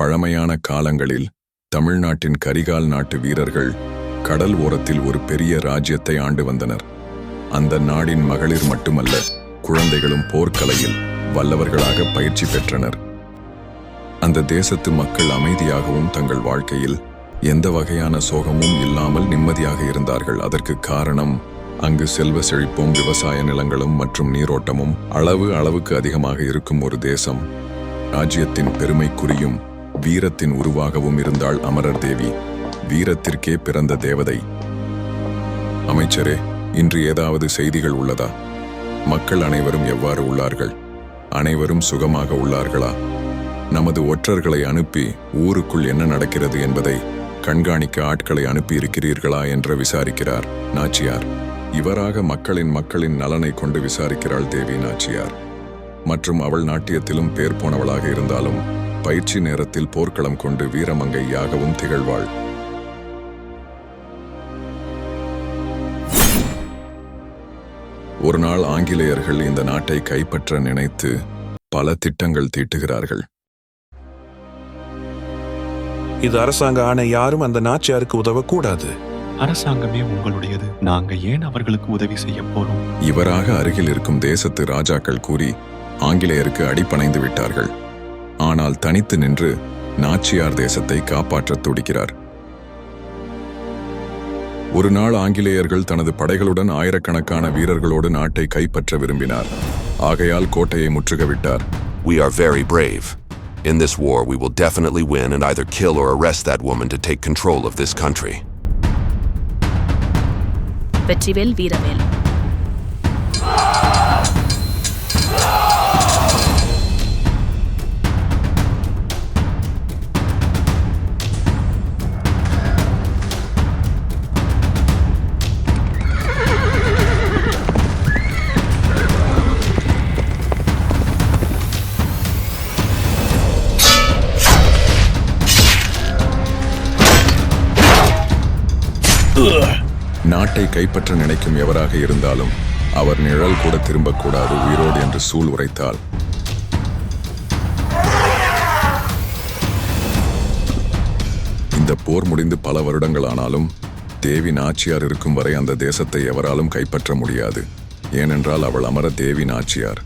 பழமையான காலங்களில் தமிழ்நாட்டின் கரிகால் நாட்டு வீரர்கள் கடல் ஓரத்தில் ஒரு பெரிய ராஜ்யத்தை ஆண்டு வந்தனர். அந்த நாடின் மகளிர் மட்டுமல்ல குழந்தைகளும் போர்க்கலையில் வல்லவர்களாக பயிற்சி பெற்றனர். அந்த தேசத்து மக்கள் அமைதியாகவும் தங்கள் வாழ்க்கையில் எந்த வகையான சோகமும் இல்லாமல் நிம்மதியாக இருந்தார்கள். அதற்கு காரணம் அங்கு செல்வ செழிப்பும் விவசாய நிலங்களும் மற்றும் நீரோட்டமும் அளவு அளவுக்கு அதிகமாக இருக்கும் ஒரு தேசம். ராஜ்யத்தின் பெருமைக்குரியும் வீரத்தின் உருவாகவும் இருந்தாள் அமரர் தேவி. வீரத்திற்கே பிறந்த தேவதை. அமைச்சரே இன்று ஏதாவது செய்திகள் உள்ளதா? மக்கள் அனைவரும் எவ்வாறு உள்ளார்கள்? அனைவரும் சுகமாக உள்ளார்களா? நமது ஒற்றர்களை அனுப்பி ஊருக்குள் என்ன நடக்கிறது என்பதை கண்காணிக்க ஆட்களை அனுப்பி இருக்கிறீர்களா என்று விசாரிக்கிறார் நாச்சியார். இவராக மக்களின் மக்களின் நலனை கொண்டு விசாரிக்கிறாள் தேவி நாச்சியார். மற்றும் அவள் நாட்டியத்திலும் பேர் போனவளாக இருந்தாலும் பயிற்சி நேரத்தில் போர்க்களம் கொண்டு வீரமங்கையாகவும் திகழ்வாள். ஒரு நாள் ஆங்கிலேயர்கள் இந்த நாட்டை கைப்பற்ற நினைத்து பல திட்டங்கள் தீட்டுகிறார்கள். இது அரசாங்க ஆணை யாரும் அந்த நாச்சியாருக்கு உதவக்கூடாது. அரசாங்கமே உங்களுடையது. நாங்க ஏன் அவர்களுக்கு உதவி செய்ய போறோம்? இவராக அருகில் இருக்கும் தேசத்து ராஜாக்கள் கூறி ஆங்கிலேயருக்கு அடிபணைந்து விட்டார்கள். ஆனால் தனித்து நின்று நாச்சியார் தேசத்தை காப்பாற்றத் துடிக்கிறார் ஒரு நாள் ஆங்கிலேயர்கள் தனது படைகளுடன் ஆயிரக்கணக்கான வீரர்களோடு நாட்டை கைப்பற்ற விரும்பினார் ஆகையால் கோட்டையை முற்றுகைவிட்டார் We are very brave. In this war, we will definitely win and either kill or arrest that woman to take control of this country. Vetrivel வீரவேல் நாட்டை கைப்பற்ற நினைக்கும் எவராக இருந்தாலும் அவர் நிழல் கூட திரும்பக்கூடாது உயிரோடு என்று சூழ் உரைத்தாள். இந்த போர் முடிந்து பல வருடங்கள் ஆனாலும் தேவி நாச்சியார் இருக்கும் வரை அந்த தேசத்தை எவராலும் கைப்பற்ற முடியாது. ஏனென்றால் அவள் அமர தேவி நாச்சியார்.